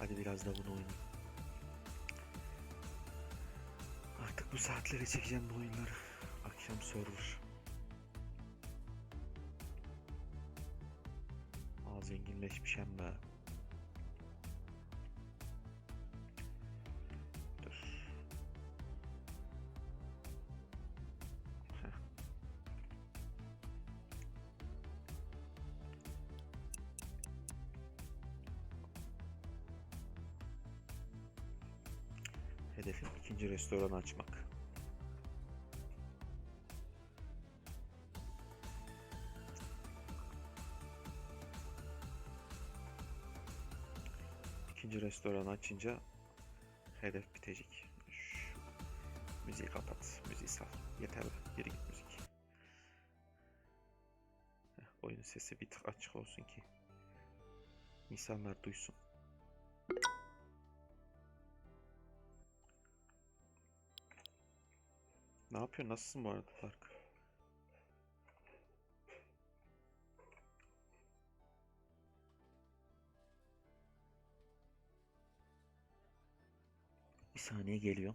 Hadi biraz da bunu oynayayım. Artık bu saatlere çekeceğim bu oyunları. Akşam server. Aa zenginleşmişim be. Restoran açmak. İkinci restoran açınca hedef bitecek. Şu müziği kapat, müziği sal. Yeter geri git müzik. Heh, oyunun sesi bir tık açık olsun ki insanlar duysun. Ne yapıyorsun? Nasılsın bu arada Tarık? Bir saniye geliyor.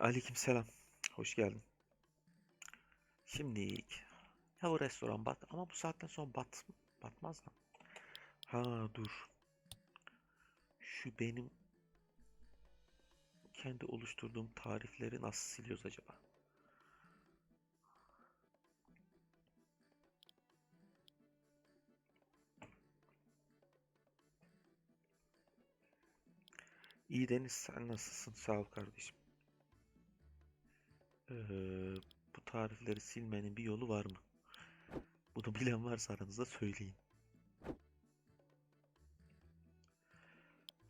Aleykümselam. Hoş geldin. Şimdi ya bu restoran bat ama bu saatten sonra bat batmaz lan. Ha dur. Şu benim kendi oluşturduğum tarifleri nasıl siliyoruz acaba? İyi Deniz sen nasılsın? Sağ ol kardeşim. Ee, bu tarifleri silmenin bir yolu var mı? Bunu bilen varsa aranızda söyleyin.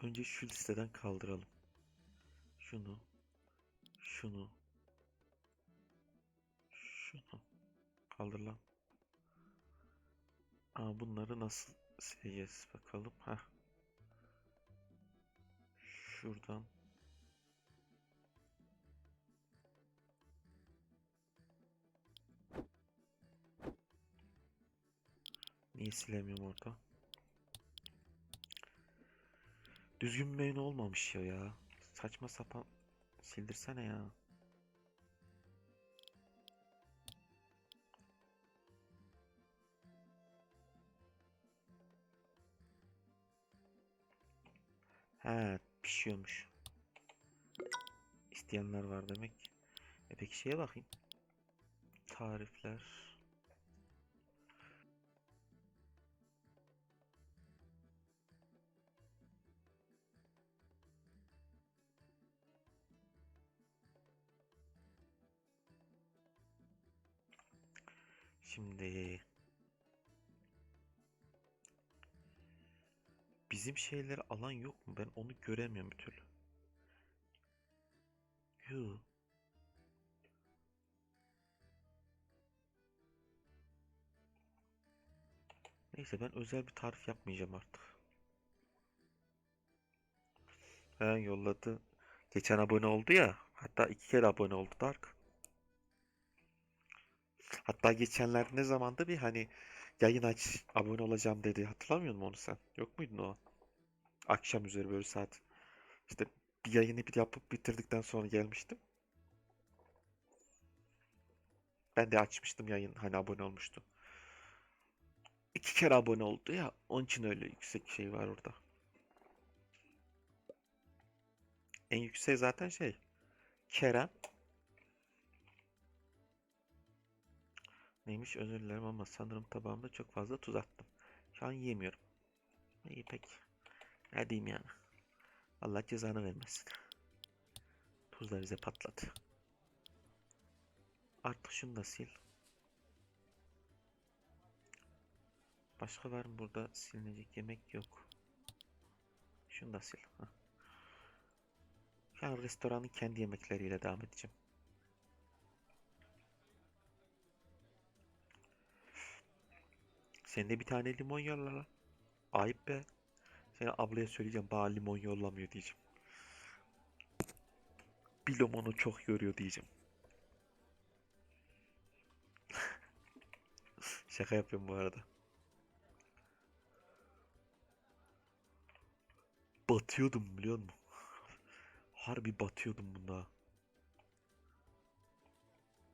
Önce şu listeden kaldıralım. Şunu, şunu, şunu. Kaldır lan. Aa, bunları nasıl sileceğiz bakalım. Heh. Şuradan. Niye silemiyorum orada? Düzgün bir olmamış ya ya. Saçma sapan sildirsene ya. He pişiyormuş. İsteyenler var demek. E peki şeye bakayım. Tarifler. Şimdi bizim şeyleri alan yok mu? Ben onu göremiyorum bir türlü. Yoo. Neyse ben özel bir tarif yapmayacağım artık. He yolladı. Geçen abone oldu ya. Hatta iki kere abone oldu Dark. Hatta geçenlerde ne zamanda bir hani yayın aç abone olacağım dedi. Hatırlamıyor musun onu sen? Yok muydun o? Akşam üzeri böyle saat işte bir yayını bir yapıp bitirdikten sonra gelmiştim. Ben de açmıştım yayın hani abone olmuştu. İki kere abone oldu ya onun için öyle yüksek şey var orada. En yüksek zaten şey Kerem Neymiş özür dilerim ama sanırım tabağımda çok fazla tuz attım. Şu an yiyemiyorum. İyi peki. Ne diyeyim yani. Allah cezanı vermesin. Tuzlar bize patladı. Artık şunu da sil. Başka var mı burada silinecek yemek yok. Şunu da sil. Şu an restoranın kendi yemekleriyle devam edeceğim. Sen de bir tane limon yolla lan. Ayıp be. Seni ablaya söyleyeceğim bana limon yollamıyor diyeceğim. Bir limonu çok yoruyor diyeceğim. Şaka yapıyorum bu arada. Batıyordum biliyor musun? Harbi batıyordum bunda.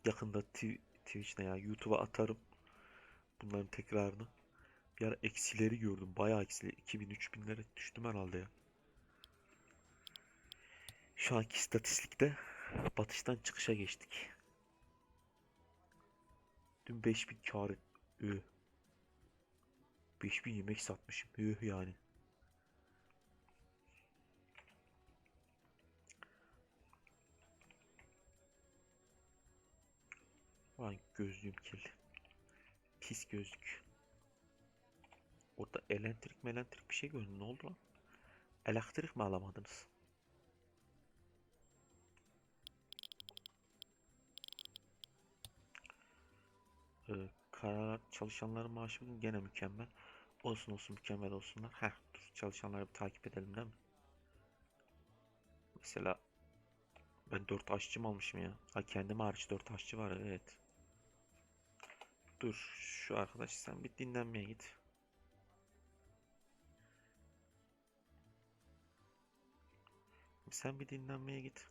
Yakında Tw- Twitch'ne ya YouTube'a atarım. Bunların tekrarını. Bir ara eksileri gördüm. Bayağı eksileri. 2000-3000'lere düştüm herhalde ya. Şu anki istatistikte batıştan çıkışa geçtik. Dün 5000 kar et. Üh. 5000 yemek satmışım. Üh yani. Vay gözlüğüm kirli. Pis gözlük. Orada elektrik melentrik bir şey gördüm. Ne oldu lan? Elektrik mi alamadınız? Ee, karar çalışanların maaşı gene mükemmel. Olsun olsun mükemmel olsunlar. Heh dur çalışanları bir takip edelim değil mi? Mesela ben 4 aşçı mı almışım ya? Ha kendim hariç 4 aşçı var evet. Dur şu arkadaş sen bir dinlenmeye git. Sen bir dinlenmeye git.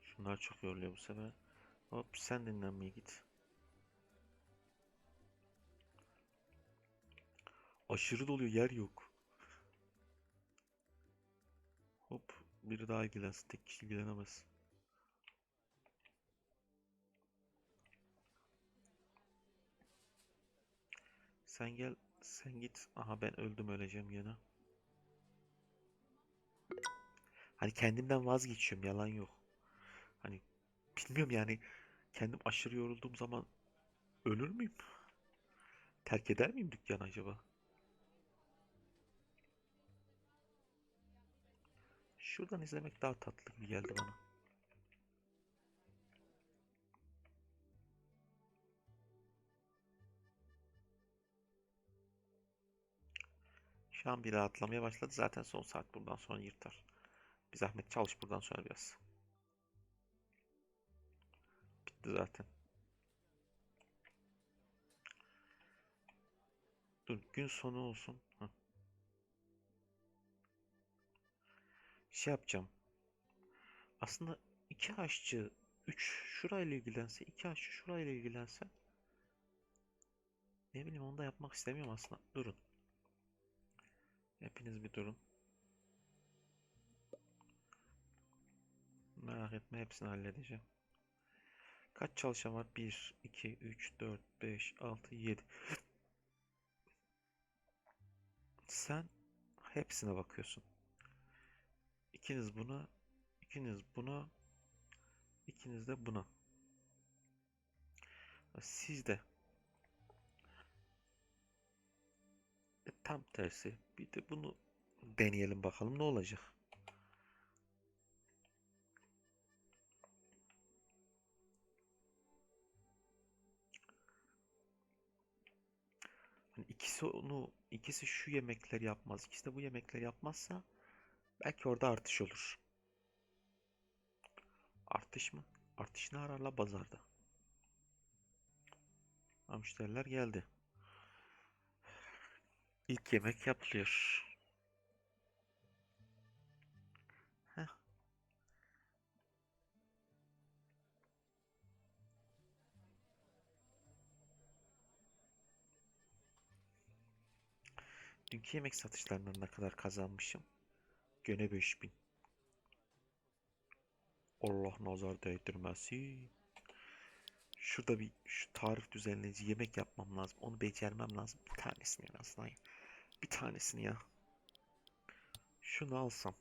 Şunlar çok yoruluyor bu sefer. Hop sen dinlenmeye git. Aşırı doluyor yer yok. Hop biri daha ilgilensin. Tek kişi ilgilenemez. Sen gel sen git. Aha ben öldüm öleceğim gene. Hani kendimden vazgeçiyorum yalan yok. Hani bilmiyorum yani kendim aşırı yorulduğum zaman ölür müyüm? Terk eder miyim dükkanı acaba? Şuradan izlemek daha tatlı gibi geldi bana. Şu an bir rahatlamaya başladı. Zaten son saat buradan sonra yırtar. Bir zahmet çalış buradan sonra biraz. Bitti zaten. Dur gün sonu olsun. Şey yapacağım. Aslında iki aşçı 3 şurayla ilgilense, iki aşçı şurayla ilgilense ne bileyim onu da yapmak istemiyorum aslında. Durun. Hepiniz bir durun. Merak etme hepsini halledeceğim. Kaç çalışan var? 1, 2, 3, 4, 5, 6, 7. Sen hepsine bakıyorsun. İkiniz buna, ikiniz buna, ikiniz de buna. Siz de e, tam tersi. Bir de bunu deneyelim bakalım ne olacak. Hani ikisi onu, ikisi şu yemekler yapmaz, ikisi de bu yemekler yapmazsa belki orada artış olur. Artış mı? Artış ne ararla pazarda? Ha, müşteriler geldi. İlk yemek yapılıyor. Dünkü yemek satışlarından ne kadar kazanmışım? Gene 5000. Allah nazar değdirmesin. Şurada bir şu tarif düzenleyici yemek yapmam lazım. Onu becermem lazım. Bir tanesini en azından. Bir tanesini ya. Şunu alsam.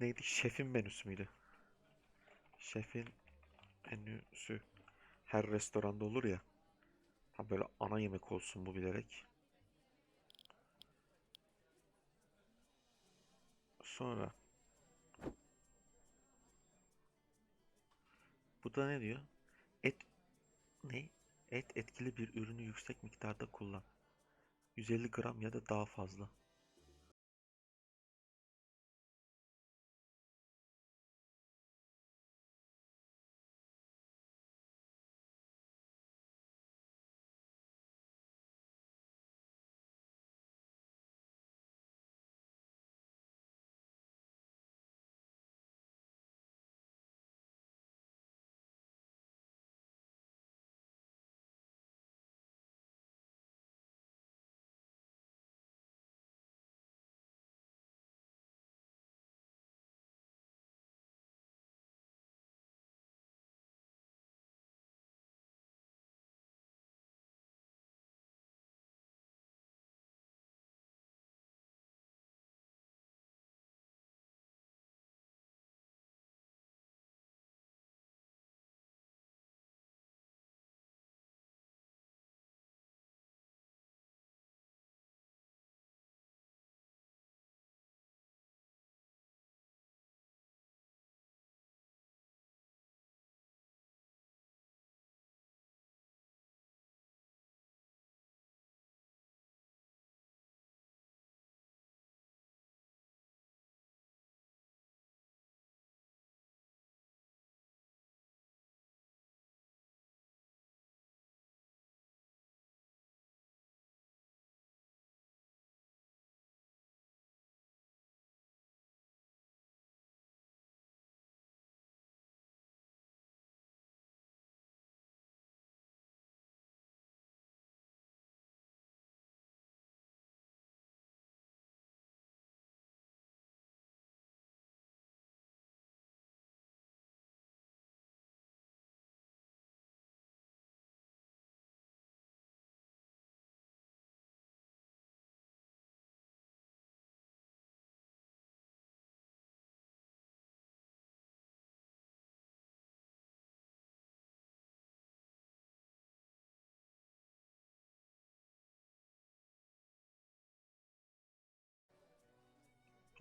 Neydi? Şefin menüsü müydü? Şefin menüsü. Her restoranda olur ya. Ha böyle ana yemek olsun bu bilerek. Sonra bu da ne diyor? Et ne? Et etkili bir ürünü yüksek miktarda kullan. 150 gram ya da daha fazla.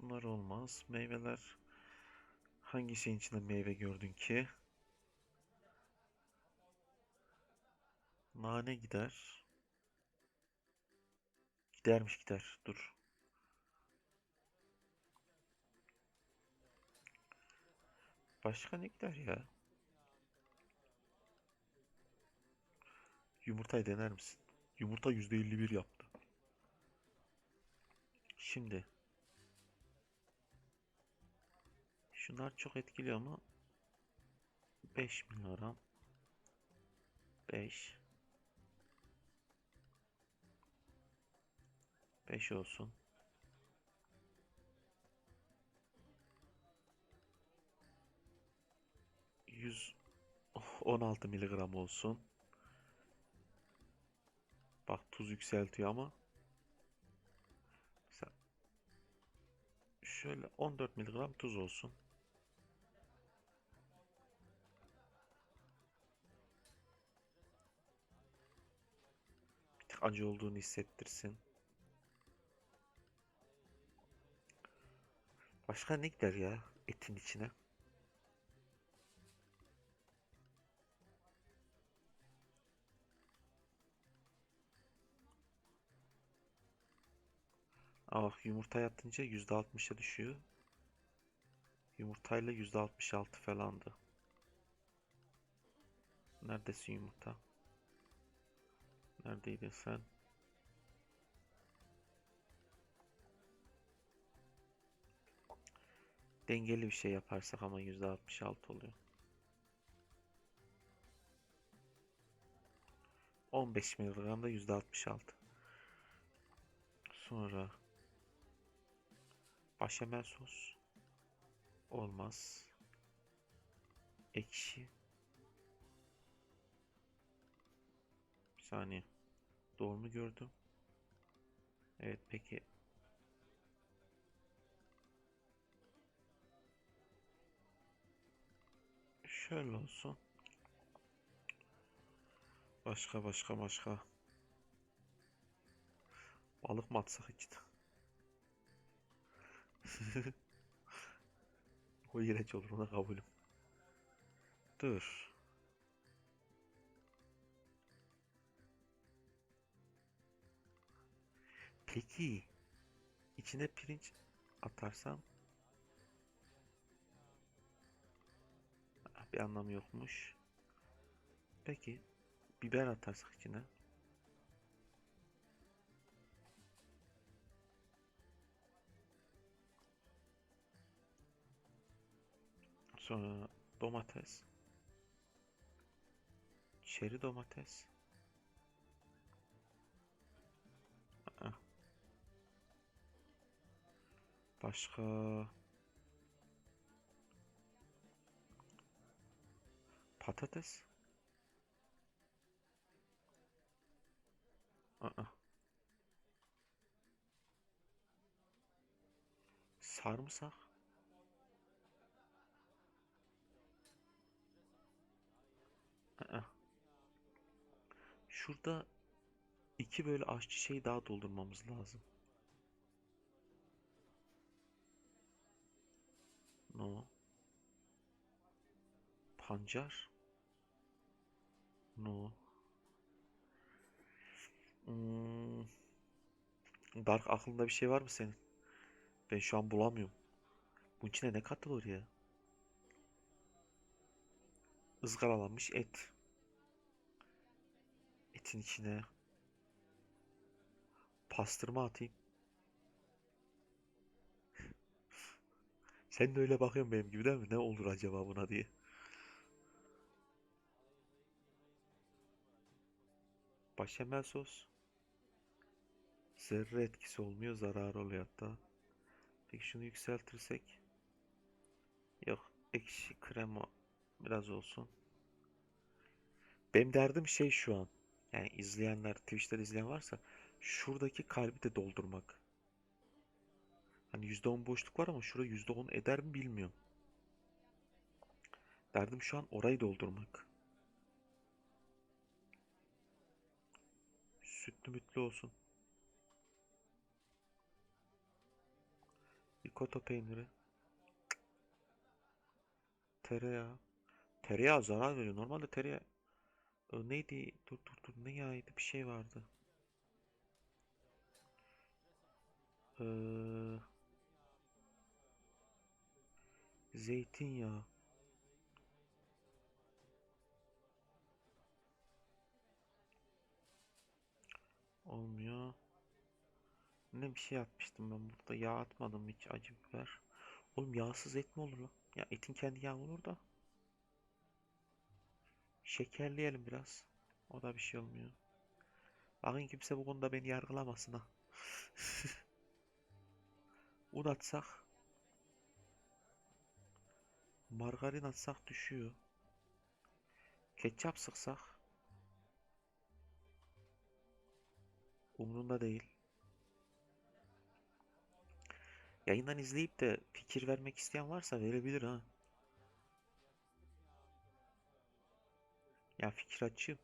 Bunlar olmaz. Meyveler hangi şeyin içinde meyve gördün ki? Nane gider. Gidermiş gider. Dur. Başka ne gider ya? Yumurtayı dener misin? Yumurta %51 yaptı. Şimdi şunlar çok etkili ama 5 miligram 5 5 olsun. Yüz on altı miligram olsun. Bak tuz yükseltiyor ama mesela şöyle 14 miligram tuz olsun. Acı olduğunu hissettirsin. Başka ne gider ya etin içine? Ah yumurta yatınca %60'a düşüyor. Yumurtayla %66 falandı. Neredesin yumurta? Neredeydin sen? Dengeli bir şey yaparsak ama %66 oluyor. 15 miligramda %66. Sonra Başamel sos. Olmaz. Ekşi. Saniye. Doğru mu gördüm? Evet peki. Şöyle olsun. Başka başka başka. Balık mı atsak içine? O iğrenç olur ona kabulüm. Dur. Peki içine pirinç atarsam? Bir anlamı yokmuş. Peki biber atarsak içine? Sonra domates. Çeri domates başka patates Aa. sarımsak Aa. Şurada iki böyle aşçı şey daha doldurmamız lazım. Pancar. No. Hmm. Dark aklında bir şey var mı senin? Ben şu an bulamıyorum. Bunun içine ne katılır ya? Izgaralanmış et. Etin içine pastırma atayım. Sen de öyle bakıyorsun benim gibi değil mi? Ne olur acaba buna diye. Başamel sos. Zerre etkisi olmuyor, zararı oluyor hatta. Peki şunu yükseltirsek. Yok, ekşi krema biraz olsun. Benim derdim şey şu an. Yani izleyenler, Twitch'te izleyen varsa şuradaki kalbi de doldurmak. Hani %10 boşluk var ama şurada %10 eder mi bilmiyorum. Derdim şu an orayı doldurmak. Sütlü mütlü olsun. Ricotta peyniri. Tereyağı. Tereyağı zarar veriyor. Normalde tereyağı Ö, neydi? Dur dur dur. Ne yağıydı? Bir şey vardı. Ee, zeytinyağı. Olmuyor. Ne bir şey atmıştım ben burada. Yağ atmadım hiç acı biber. Oğlum yağsız et mi olur lan? Ya etin kendi yağı olur da. Şekerleyelim biraz. O da bir şey olmuyor. Bakın kimse bu konuda beni yargılamasın ha. Un atsak. Margarin atsak düşüyor. Ketçap sıksak. Umurunda değil. Yayından izleyip de fikir vermek isteyen varsa verebilir ha. Ya fikir açığım.